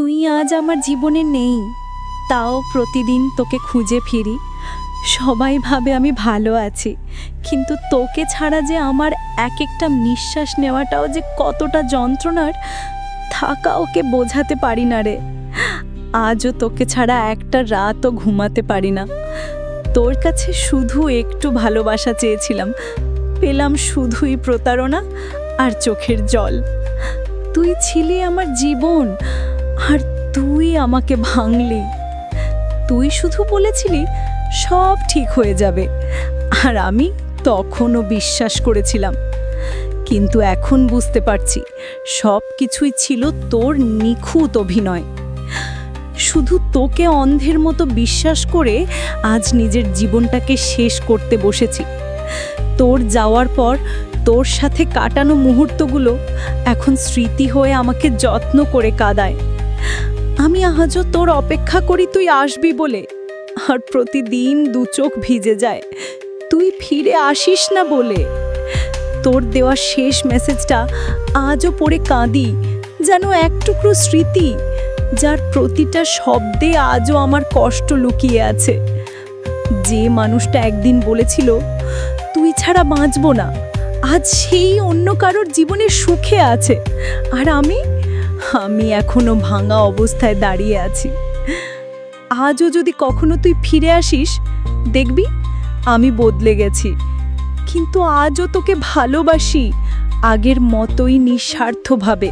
তুই আজ আমার জীবনে নেই। তাও প্রতিদিন তোকে খুঁজে ফিরি। সবাই ভাবে আমি ভালো আছি। কিন্তু তোকে ছাড়া যে আমার এক একটা নিঃশ্বাস নেওয়াটাও যে কতটা যন্ত্রণার থাকা ওকে বোঝাতে পারি না রে। আজও তোকে ছাড়া একটা রাতও ঘুমাতে পারি না। তোর কাছে শুধু একটু ভালোবাসা চেয়েছিলাম। পেলাম শুধুই প্রতারণা আর চোখের জল। তুই ছিলি আমার জীবন। আর তুই আমাকে ভাঙলি। তুই শুধু বলেছিলি সব ঠিক হয়ে যাবে। আর আমি তখনও বিশ্বাস করেছিলাম। কিন্তু এখন বুঝতে পারছি, সব কিছুই ছিল তোর নিখুঁত অভিনয়। শুধু তোকে অন্ধের মতো বিশ্বাস করে আজ নিজের জীবনটাকে শেষ করতে বসেছি। তোর যাওয়ার পর তোর সাথে কাটানো মুহূর্তগুলো এখন স্মৃতি হয়ে আমাকে যত্ন করে কাঁদায়। আমি আজও তোর অপেক্ষা করি তুই আসবি বলে। আর প্রতিদিন দু চোখ ভিজে যায়। তুই ফিরে আসিস না বলে। তোর দেওয়া শেষ মেসেজটা আজও পড়ে কাঁদি, যেন এক টুকরো স্মৃতি, যার প্রতিটা শব্দে আজও আমার কষ্ট লুকিয়ে আছে। যে মানুষটা একদিন বলেছিল, তুই ছাড়া বাঁচব না। আজ সেই অন্য কারোর জীবনে সুখে আছে। আর আমি আমি এখনও ভাঙা অবস্থায় দাঁড়িয়ে আছি। আজও যদি কখনো তুই ফিরে আসিস, দেখবি আমি বদলে গেছি। কিন্তু আজও তোকে ভালোবাসি আগের মতোই নিঃস্বার্থভাবে।